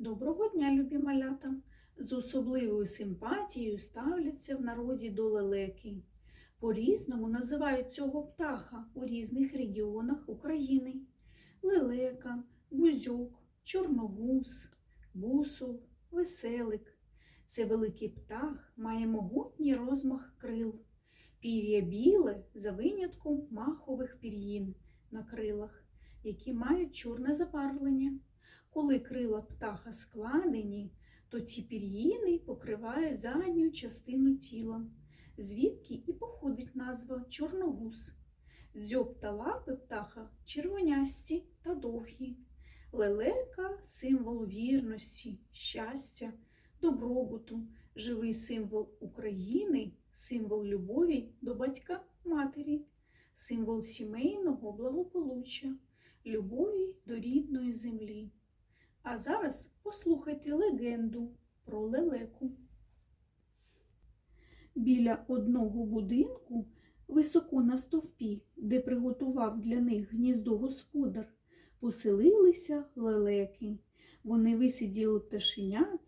Доброго дня, любі малята! З особливою симпатією ставляться в народі до лелеки. По-різному називають цього птаха у різних регіонах України. Лелека, бузьок, чорногуз, бусол, веселик. Це великий птах, має могутній розмах крил. Пір'я біле за винятком махових пір'їн на крилах, які мають чорне забарвлення. Коли крила птаха складені, то ці пір'їни покривають задню частину тіла, звідки і походить назва чорногуз. Дзьоб та лапи птаха червонясті та довгі. Лелека символ вірності, щастя, добробуту, живий символ України, символ любові до батька матері, символ сімейного благополуччя, любові до рідної землі. А зараз послухайте легенду про лелеку. Біля одного будинку, високо на стовпі, де приготував для них гніздо господар, поселилися лелеки. Вони висиділи пташенят,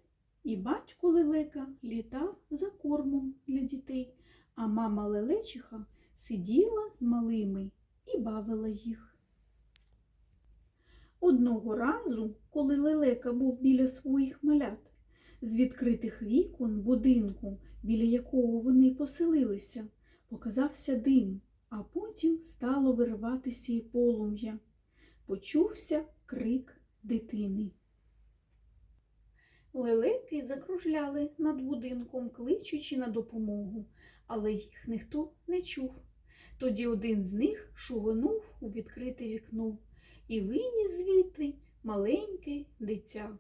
і батько лелека літав за кормом для дітей, а мама лелечиха сиділа з малими і бавила їх. Одного разу, коли лелека був біля своїх малят, з відкритих вікон будинку, біля якого вони поселилися, показався дим, а потім стало вириватися і полум'я. Почувся крик дитини. Лелеки закружляли над будинком, кличучи на допомогу, але їх ніхто не чув. Тоді один з них шугонув у відкрите вікно і виніс звідти маленьке дитя,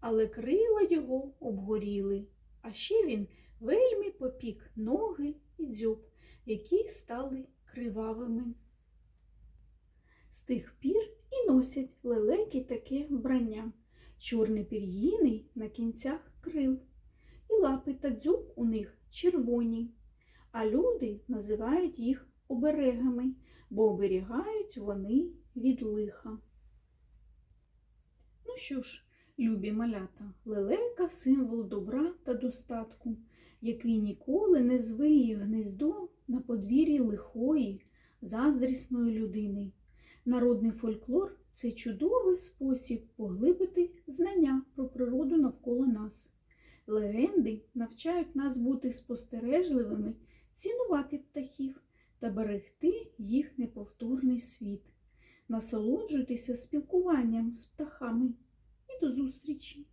але крила його обгоріли, а ще він вельми попік ноги і дзьоб, які стали кривавими. З тих пір і носять лелеки таке вбрання, чорні пір'їни на кінцях крил, і лапи та дзьоб у них червоні, а люди називають їх оберегами, бо оберігають вони від лиха. Ну що ж, любі малята, лелека символ добра та достатку, який ніколи не звиє гнездо на подвір'ї лихої, заздрісної людини. Народний фольклор це чудовий спосіб поглибити знання про природу навколо нас. Легенди навчають нас бути спостережливими, цінувати птахів та берегти їх неповторний світ. Насолоджуйтеся спілкуванням з птахами і до зустрічі!